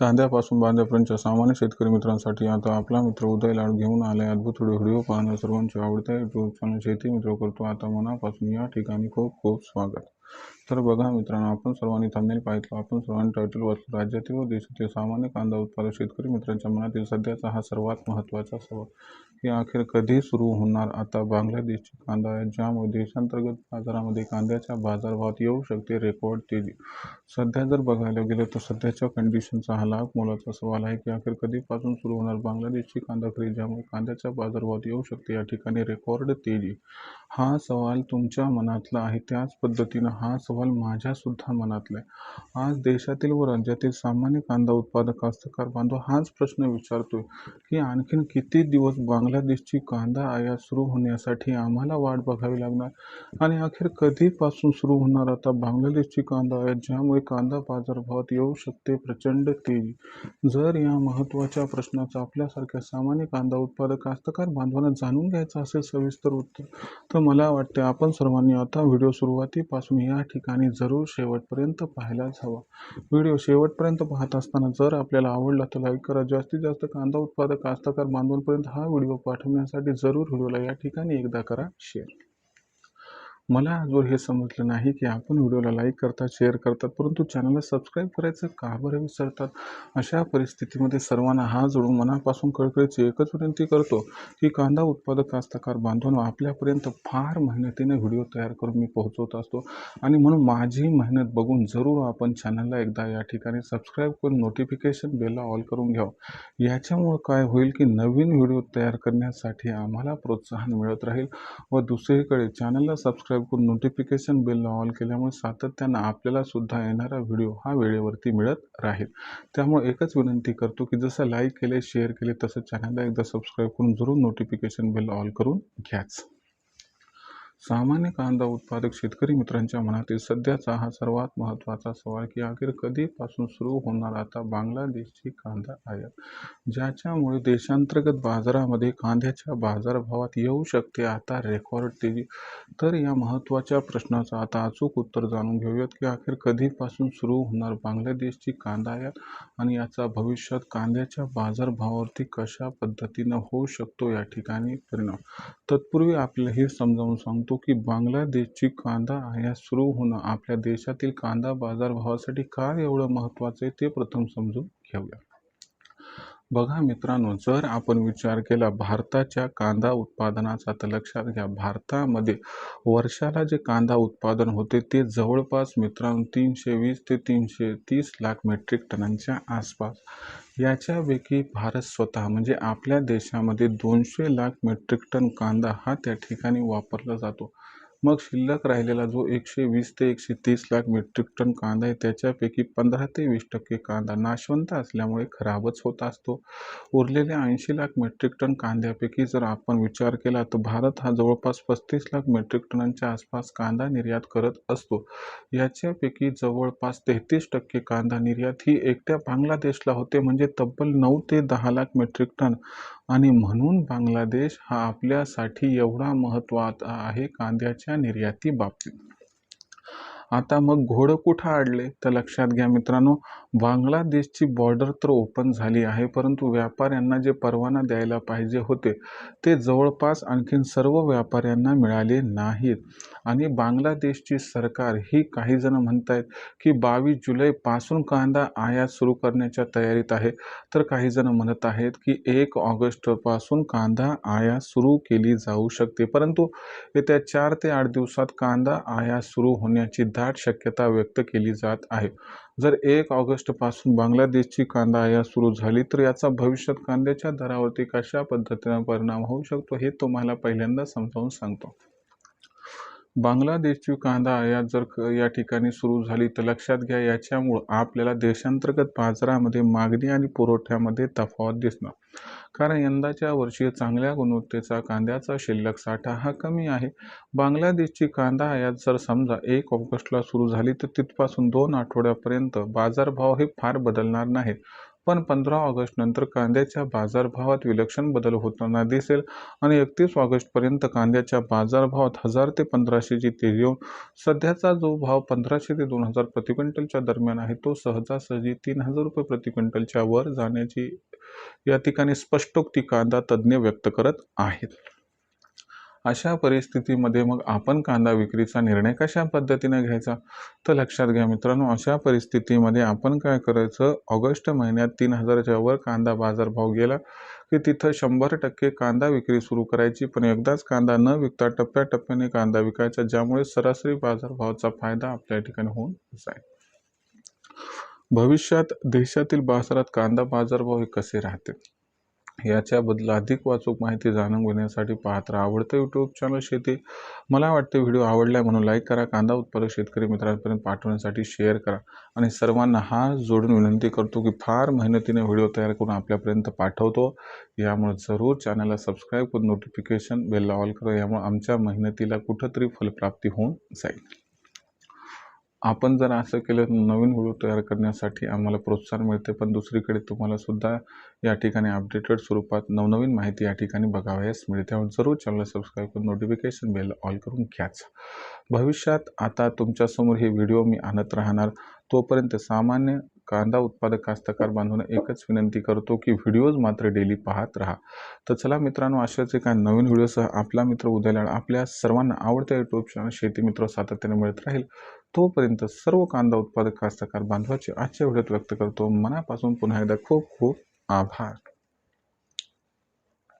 कांद्यापासून बांध्यापर्यंतच्या सामान्य शेतकरी मित्रांसाठी आता आपला मित्र उदय लाड घेऊन आलाय अद्भुत व्हिडिओ पाहणं सर्वांचे आवडत्या युट्यूब चॅनल शेती मित्र करतो. आता मनापासून या ठिकाणी खूप खूप स्वागत. तर बघा मित्रांनो आपण सर्वांनी थंबनेल पाहिलं. आपण सर्वांनी टायटल वाचलं. राज्यातील व देशातील सामान्य कांदा उत्पादक शेतकरी मित्रांच्या मनातील सध्याचा हा सर्वात महत्त्वाचा सवाल. की अखेर कधी सुरू होणार आता बांगलादेशची कांदा आहे ज्यामुळे देशांतर्गत बाजारामध्ये कांद्याच्या बाजारभावात येऊ शकते रेकॉर्ड तेजी. सध्या जर बघायला गेलं तर सध्याच्या कंडिशनचा हा लाख मोलाचा सवाल आहे की अखेर कधीपासून सुरू होणार बांगलादेशची कांदा खरेदी ज्यामुळे कांद्याच्या बाजारभावात येऊ शकते या ठिकाणी रेकॉर्ड तेजी. हा सवाल तुमच्या मनातला आहे. त्याच पद्धतीनं हा सवाल माझ्यासुद्धा मनातला आहे. आज देशातील व राज्यातील सामान्य कांदा उत्पादक कास्तकार बांधव हाच प्रश्न विचारतोय की आणखीन किती दिवस बांगलादेशची कांदा आयात सुरू होण्यासाठी आम्हाला वाट बघावी लागणार? आणि अखेर कधीपासून सुरू होणार आता बांगलादेशची कांदा आयात ज्यामुळे कांदा बाजारभावात येऊ शकते प्रचंड तेजी? जर या महत्त्वाच्या प्रश्नाचा आपल्यासारख्या सामान्य कांदा उत्पादक कास्तकार बांधवांना जाणून घ्यायचं असेल सविस्तर उत्तर तर मला वाटते आपण सर्वांनी आता व्हिडिओ सुरुवातीपासून या ठिकाणी जरूर शेवटपर्यंत पाहायलाच हवा. व्हिडिओ शेवटपर्यंत पाहत असताना जर आपल्याला आवडला तर लाईक करा. जास्तीत जास्त कांदा उत्पादक कास्तकार बांधवांपर्यंत हा व्हिडिओ पाठवण्यासाठी जरूर व्हिडिओला या ठिकाणी एकदा करा शेअर मला आजवर हे समजलं नाही की आपण व्हिडिओला लाईक करतात शेअर करतात परंतु चॅनलला सबस्क्राईब करायचं का बरं विसरतात? अशा परिस्थितीमध्ये सर्वांना हा जोडून मनापासून कळकळीची एकच विनंती करतो की कांदा उत्पादक कास्तकार बांधवांनो आपल्यापर्यंत फार मेहनतीने व्हिडिओ तयार करून मी पोहोचवत असतो. आणि म्हणून माझी मेहनत बघून जरूर आपण चॅनलला एकदा या ठिकाणी सबस्क्राईब करून नोटिफिकेशन बेलला ऑल करून घ्यावं याच्यामुळं काय होईल की नवीन व्हिडिओ तयार करण्यासाठी आम्हाला प्रोत्साहन मिळत राहील व दुसरीकडे चॅनलला सबस्क्राईब नोटिफिकेशन बिल ऑल केल्यामुळे सातत्यानं आपल्याला सुद्धा येणारा व्हिडिओ हा वेळेवरती मिळत राहील. त्यामुळे एकच विनंती करतो की जसं लाईक केले शेअर केले तसं चॅनलला एकदा सबस्क्राईब करून जरूर नोटिफिकेशन बिल ऑल करून घ्याच. सामान्य कांदा उत्पादक शेतकरी मित्रांच्या मनातील सध्याचा हा सर्वात महत्त्वाचा सवाल की अखेर कधीपासून सुरू होणार आता बांगलादेशची कांदा आयात? ज्याच्यामुळे देशांतर्गत बाजारामध्ये कांद्याच्या बाजारभावात येऊ शकते आता रेकॉर्ड तेजी. तर या महत्त्वाच्या प्रश्नाचं आता अचूक उत्तर जाणून घेऊयात की अखेर कधीपासून सुरू होणार बांगलादेशची कांदा आयात आणि याचा भविष्यात कांद्याच्या बाजारभावावरती कशा पद्धतीनं होऊ शकतो या ठिकाणी परिणाम? तत्पूर्वी आपलं हे समजावून सांगतो की बांगलादेशची कांदा आयात सुरू होणं आपल्या देशातील कांदा बाजारभावासाठी का एवढं महत्त्वाचं आहे ते प्रथम समजून घेऊया. बघा मित्रांनो जर आपण विचार केला भारताच्या कांदा उत्पादनाचा तर लक्षात घ्या भारतामध्ये वर्षाला जे कांदा उत्पादन होते ते जवळपास मित्रांनो तीनशे वीस ते तीनशे तीस लाख मेट्रिक टनांच्या आसपास. याच्यापैकी भारत स्वतः म्हणजे आपल्या देशामध्ये दोनशे लाख मेट्रिक टन कांदा हा त्या ठिकाणी वापरला जातो. मग शिल्लक राहिलेला जो एकशे वीस ते एकशे तीस लाख मेट्रिक टन कांदा आहे त्याच्यापैकी पंधरा ते वीस टक्के कांदा नाशवंत असल्यामुळे खराबच होत असतो. उरलेल्या ऐंशी लाख मेट्रिक टन कांद्यापैकी जर आपण विचार केला तर भारत हा जवळपास पस्तीस लाख मेट्रिक टनांच्या आसपास कांदा निर्यात करत असतो. याच्यापैकी जवळपास तेहतीस टक्के कांदा निर्यात ही एकट्या बांगलादेशला होते म्हणजे तब्बल नऊ ते दहा लाख मेट्रिक टन आणि म्हणून बांगलादेश हा आपल्यासाठी एवढा महत्त्वाचा आहे कांद्याच्या निर्यातीबाबतीत आता मग घोडं कुठं अडले तर लक्षात घ्या मित्रांनो बांगलादेशची बॉर्डर तर ओपन झाली आहे परंतु व्यापाऱ्यांना जे परवाना द्यायला पाहिजे होते ते जवळपास आणखीन सर्व व्यापाऱ्यांना मिळाले नाहीत. आणि बांगलादेशची सरकार ही काही जण म्हणत आहेत की बावीस जुलैपासून कांदा आयात सुरू करण्याच्या तयारीत आहे. तर काही जण म्हणत आहेत की एक ऑगस्टपासून कांदा आयात सुरू केली जाऊ शकते परंतु येत्या चार ते आठ दिवसात कांदा आयात सुरू होण्याची दाट शक्यता व्यक्त केली जात आहे. जर एक ऑगस्टपासून बांगलादेशची कांदा आयात सुरू झाली तर याचा भविष्यात कांद्याच्या दरावरती कशा पद्धतीने परिणाम होऊ शकतो हे तुम्हाला पहिल्यांदा समजावून सांगतो. बांगलादेशची कांदा आयात जर क या ठिकाणी सुरू झाली तर लक्षात घ्या याच्यामुळं आपल्याला देशांतर्गत बाजारामध्ये मागणी आणि पुरवठ्यामध्ये तफावत दिसणार. कारण यंदाच्या वर्षी चांगल्या गुणवत्तेचा कांद्याचा शिल्लक साठा हा कमी आहे. बांगलादेशची कांदा आयात जर समजा एक ऑगस्टला सुरू झाली तर तिथपासून दोन आठवड्यापर्यंत बाजारभाव हे फार बदलणार नाहीत. पण पंधरा ऑगस्ट नंतर कांद्याच्या बाजारभावात विलक्षण बदल होताना दिसेल आणि एकतीस ऑगस्टपर्यंत कांद्याच्या बाजारभावात हजार ते पंधराशेची तेजी येऊन सध्याचा जो भाव पंधराशे ते दोन हजार प्रति क्विंटलच्या दरम्यान आहे तो सहजासहजी तीन हजार रुपये प्रति क्विंटलच्या वर जाण्याची या ठिकाणी स्पष्टोक्ती कांदा तज्ज्ञ व्यक्त करत आहेत. अशा परिस्थितीमध्ये मग आपण कांदा विक्रीचा निर्णय कशा पद्धतीने घ्यायचा? तर लक्षात घ्या मित्रांनो अशा परिस्थितीमध्ये आपण काय करायचं? ऑगस्ट महिन्यात तीन हजाराच्या वर कांदा बाजारभाव गेला की तिथं शंभर टक्के कांदा विक्री सुरू करायची. पण एकदाच कांदा न विकता टप्प्याटप्प्याने कांदा विकायचा ज्यामुळे सरासरी बाजारभावाचा फायदा आपल्या ठिकाणी होऊन जाईल. भविष्यात देशातील बाजारात कांदा बाजारभाव हे कसे राहतील? याच्याबद्दल अधिक वाचूक माहिती जाणून घेण्यासाठी पाहत राहा. आवडतं यूट्यूब चॅनल शेती. मला वाटते व्हिडिओ आवडला म्हणून लाईक करा. कांदा उत्पादक शेतकरी मित्रांपर्यंत पाठवण्यासाठी शेअर करा. आणि सर्वांना हा जोडून विनंती करतो की फार मेहनतीने व्हिडिओ तयार करून आपल्यापर्यंत पाठवतो. यामुळे जरूर चॅनलला सबस्क्राईब करून नोटिफिकेशन बेलला ऑल करा. यामुळे आमच्या मेहनतीला कुठंतरी फलप्राप्ती होऊन जाईल. आपण जर असं केलं तर नवीन व्हिडिओ तयार करण्यासाठी आम्हाला प्रोत्साहन मिळते पण दुसरीकडे तुम्हाला सुद्धा या ठिकाणी अपडेटेड स्वरूपात नवनवीन माहिती या ठिकाणी बघावयास मिळते. जरूर चॅनल सबस्क्राईब करून नोटिफिकेशन बेल ऑल करून घ्याच. भविष्यात आता तुमच्यासमोर हे व्हिडिओ मी आणत राहणार. तोपर्यंत सामान्य कांदा उत्पादक कास्तकार बांधवांना एकच विनंती करतो की व्हिडिओज मात्र डेली पाहत राहा. तर चला मित्रांनो अशाच एका नवीन व्हिडिओसह आपला मित्र उद्याला आपल्या सर्वांना आवडत्या यूट्यूब चॅनल शेती मित्र सातत्याने मिळत राहील. तोपर्यंत सर्व कांदा उत्पादक कास्तकार बांधवाचे आजच्या व्हिडिओत व्यक्त करतो. मनापासून पुन्हा एकदा खूप खूप आभार.